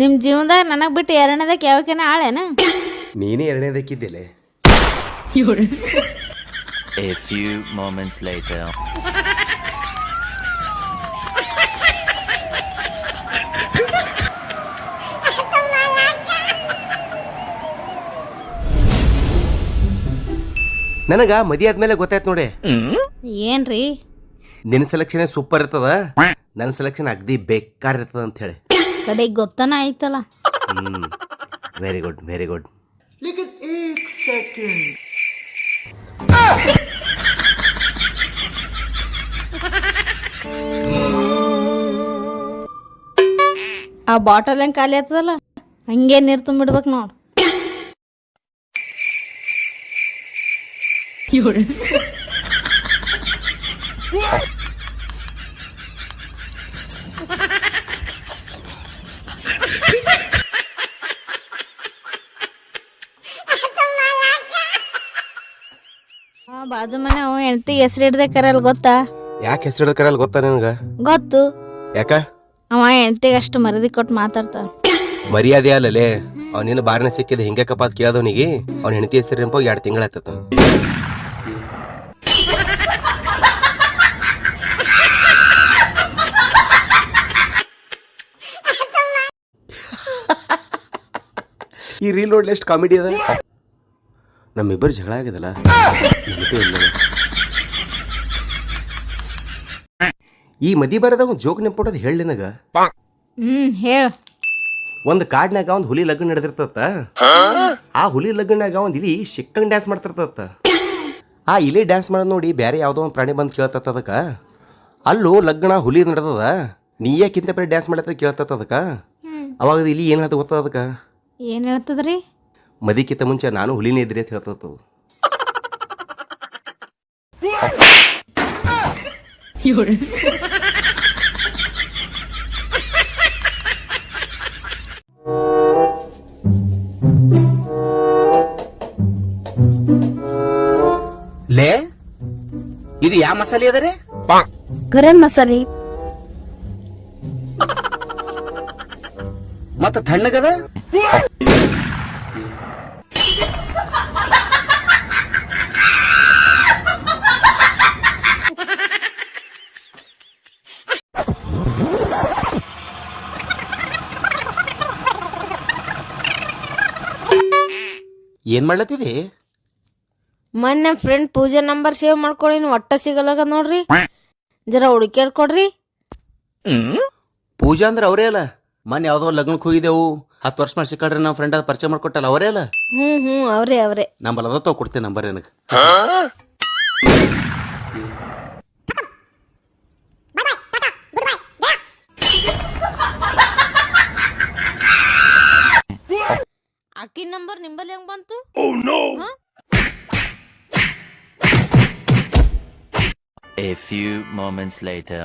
ನಿಮ್ಮ ಜೀವನದಾಗ ನನಗೆ ಬಿಟ್ಟು ಎರಡನೇದಕ್ಕೆ ಯಾವಕೇನ ಆಳೇನ? ನೀನೇ ಎರಡನೇದಕ್ಕಿದ್ದಿಲ್ಲ ಎ ಫ್ಯೂ moments later. ನನಗ ಮದಿ ಆದ್ಮೇಲೆ ಗೊತ್ತಾಯ್ತು ನೋಡಿ. ಏನ್ರಿ? ನಿನ್ನ ಸೆಲೆಕ್ಷನ್ ಸೂಪರ್ ಇರ್ತದ? ನನ್ನ ಸೆಲೆಕ್ಷನ್ ಅಗ್ದಿ ಬೇಕಾರಿರ್ತದ ಅಂತ ಹೇಳಿ ಕಡೆ ಗೊತ್ತನ ಆಯ್ತಲ್ಲ. ಹ್ಮ್. ವೆರಿ ಗುಡ್ ವೆರಿ ಗುಡ್ ಆ ಬಾಟಲ್ ಹೆಂಗೆ ಖಾಲಿ ಆಗ್ತದಲ್ಲ? ಹಂಗೆ ನೀರು ತುಂಬಿಡ್ಬೇಕು ನೋಡು. ಆ ಬಾಜು ಮನೆ ಅವ ಹೆಂಡತಿ ಹೆಸರು ಹಿಡ್ದೆ ಕರಲ್ ಗೊತ್ತಾ? ಯಾಕೆ ಹೆಸರು ಕರಲ್ ಗೊತ್ತಾ ನಿನಗ? ಗೊತ್ತು. ಯಾಕ? ಅವ ಹೆಂಡತಿಗೆ ಅಷ್ಟು ಮರದಿ ಕೊಟ್ಟು ಮಾತಾಡ್ತಾನ. ಮರ್ಯಾದೆ ಅಲ್ಲಲೇ ಅವ್ನಿನ್ನ ಬಾರಿನ ಸಿಕ್ಕಿದ ಹಿಂಗಕ್ಕಪ್ಪ ಅಂತ ಕೇಳದವನಿಗೆ ಅವ್ನ ಹೆಂಡತಿ ಹೆಸರು ನೆನಪು ಎರಡು ತಿಂಗಳಾಯ್ತದ ಈ ರೀಲ್ ನೋಡ್ಲಿ ಎಷ್ಟು ಕಾಮಿಡಿ ಅದ. ನಮ್ಮಿಬ್ಬರು ಜಗಳ ಆಗಿದಲ್ಲ? ನೆನಪೇ ಇಲ್ಲ ಈ ಮದಿ ಬರದ ಒಂದು ಜೋಕ್ ನೆನ್ಪೊಡೋದು ಹೇಳಿ ನನಗ. ಹ್ಮ್ ಹೇಳ. ಒಂದು ಕಾಡ್ನಾಗ ಒಂದು ಹುಲಿ ಲಗ್ನ ನಡೆದಿರ್ತತ್ತ ಆ ಹುಲಿ ಲಗ್ನಾಗ ಒಂದು ಇಲಿ ಶಿಕ್ಕಂಗ್ ಡ್ಯಾನ್ಸ್ ಮಾಡ್ತಿರ್ತತ್ತ ಆ ಇಲಿ ಡ್ಯಾನ್ಸ್ ಮಾಡೋದು ನೋಡಿ ಬೇರೆ ಯಾವುದೋ ಒಂದು ಪ್ರಾಣಿ ಬಂದು ಕೇಳ್ತತ್ತ ಅದಕ್ಕ. ಅಲ್ಲೂ ಲಗ್ನ ಹುಲಿ ನಡೆದದ ನೀ ಯಾಕಿಂತ ಬೇರೆ ಡ್ಯಾನ್ಸ್ ಮಾಡತ್ತ ಕೇಳ್ತತ್ತ ಅದಕ್ಕ? ಅವಾಗ ಇಲಿ ಏನು ಹೇಳ್ತ ಗೊತ್ತದ ಅದಕ್ಕ? ಏನು ಹೇಳ್ತದ್ರಿ? ಮದಿಕ್ಕಿಂತ ಮುಂಚೆ ನಾನು ಹುಲಿನೇ ಇದ್ರಿ ಅಂತ ಹೇಳ್ತತ್ತು ಲೇ ಇದು ಯಾವ ಮಸಾಲೆ ಅದರಿ ಗರಂ ಮಸಾಲೆ. ಮತ್ತ ತಣ್ಣಗದ ಏನು ಮಾಡ್ಲತ್ತಿದಿ? ಮೊನ್ನೆ ಫ್ರೆಂಡ್ ಪೂಜಾ ನಂಬರ್ ಸೇವ್ ಮಾಡ್ಕೊಳಿ ಒಟ್ಟ ಸಿಗಲಾಗ ನೋಡ್ರಿ. ಜರ ಹುಡುಕ್ಯಾಡ್ ಕೊಡ್ರಿ. ಪೂಜಾ ಅಂದ್ರೆ ಅವ್ರೇ ಅಲ್ಲ? ಮೊನ್ನೆ ಯಾವ್ದೋ ಲಗ್ನಕ್ಕೆ ಹೋಗಿದ್ದೆವು. ಹತ್ತು ವರ್ಷ ಮಾಡಿ ಸಿಕ್ಕಾಡ್ರಿ ನಮ್ಮ ಫ್ರೆಂಡ್ ಅದು ಪರಿಚಯ ಮಾಡ್ಕೊಟ್ಟಲ್ಲ ಅವರೇ ಅಲ್ಲ? ಹ್ಮ್ ಹ್ಮ್ ಅವ್ರೇ ಅವ್ರೇ. ನಂಬಲ್ ಅದ ತಗೊ ಕೊಡ್ತೇನೆ ನಂಬರ್ ಏನಕ್ಕೆ ಅಕ್ಕಿ ನಂಬರ್ ನಿಂಬಲ್ಲಿ ಹೆಂಗ್ ಬಂತು? A few moments later.